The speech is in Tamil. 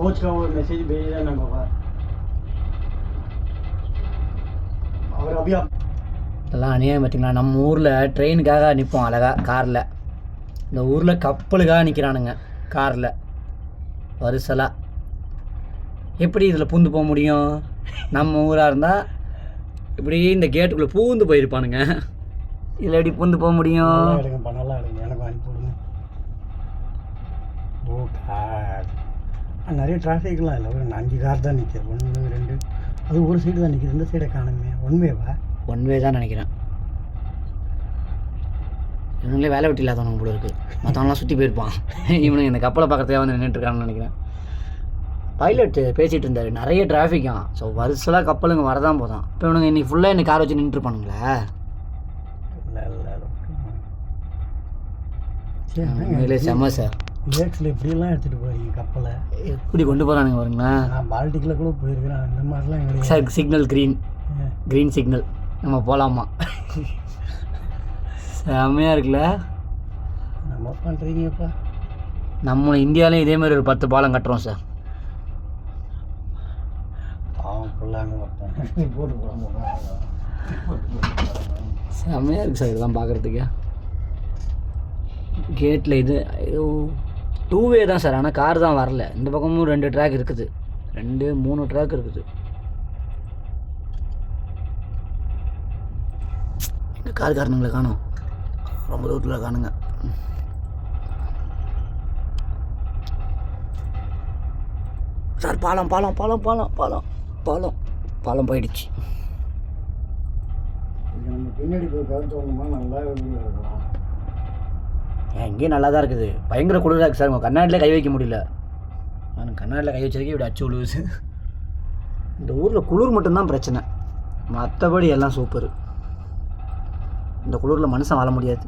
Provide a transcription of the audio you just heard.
पहुंच का वो मैसेज भेज देना बाबा और अभी आप இதெல்லாம் அநியாயம் பார்த்தீங்களா நம்ம ஊரில் ட்ரெயினுக்காக நிற்போம் அழகாக காரில் இந்த ஊரில் கப்பலுக்காக நிற்கிறானுங்க காரில் வரிசலாக எப்படி இதில் பூந்து போக முடியும் நம்ம ஊராக இருந்தால் இப்படி இந்த கேட்டுக்குள்ளே பூந்து போயிருப்பானுங்க இதில் எப்படி பூந்து போக முடியும் நல்லா எடுங்கப்பா நல்லா எடுங்க எனக்கு அனுப்பி விடுங்க ஓ கார் நிறைய டிராஃபிக்லாம் இல்லை. ஒரு அஞ்சு கார் தான் நிற்கிது ஒன்று ரெண்டு. அது ஒரு சைடு தான் நிற்கிது இந்த சைடை காணுமே. ஒன்வேவா ஒன் வே? தான் நினைக்கிறேன். இவங்களே வேலை வெட்டி இல்லாதவனுங்க போல இருக்குது மற்றவங்களாம் சுற்றி போயிருப்பான். இவனுங்க இந்த கப்பலை பார்க்கறதுக்காக வந்து நின்றுட்டுருக்கான்னு நினைக்கிறேன். பைலட் பேசிகிட்டு இருந்தார். நிறைய டிராஃபிக்காம் ஸோ வருஷலாக கப்பலுங்க வரதான் போதான். இப்போ இவனுங்க இன்னைக்கு ஃபுல்லாக இன்னைக்கு கார் வச்சு நின்றுருப்பானுங்களே இல்லை இல்லை செம்ம சார் லேக்ஸில் இப்படியெல்லாம் எடுத்துகிட்டு போகிறீங்க கப்பலை. எப்படி கொண்டு போகிறானுங்க பாருங்களேன். நான் பால்டிக்கில் கூட போயிருக்கிறேன். அந்த மாதிரிலாம் கிடையாது. Sir signal green green signal நம்ம போகலாமா செம்மையாக இருக்குல்ல. நம்ம பண்ணுறீங்கப்பா நம்ம இந்தியாவிலையும் இதே மாதிரி ஒரு பத்து பாலம் கட்டுறோம் சார் பாவம் பிள்ளாங்க ஒருத்தன். போட்டு போடாம செம்மையாக இருக்குது சார் இதெல்லாம் பார்க்குறதுக்கு கேட்டில் இது டூ வே தான் சார் ஆனால் கார் தான் வரல. இந்த பக்கமும் ரெண்டு ட்ராக் இருக்குது. ரெண்டு மூணு ட்ராக் இருக்குது. இந்த கார் காரணங்களை காணும்? ரொம்ப தூரத்தில் காணுங்க. சார் பாலம் பாலம் பாலம் பாலம் பாலம் பாலம் பாலம் போயிடுச்சு. நம்ம பின்னாடி போய் கருத்தோணுமா நல்லா எங்கேயும் நல்லா தான் இருக்குது. பயங்கர குளிராக இருக்குது சார். உங்கள் கண்ணாடியில் கை வைக்க முடியல. நான் கண்ணாடியில் கை வச்சதுக்கே இப்படி அச்சு உழுவுது. இந்த ஊரில் குளிர் மட்டும்தான் பிரச்சனை. மற்றபடி எல்லாம் சூப்பர் இந்த குளிரில் மனுஷன் வாழ முடியாது.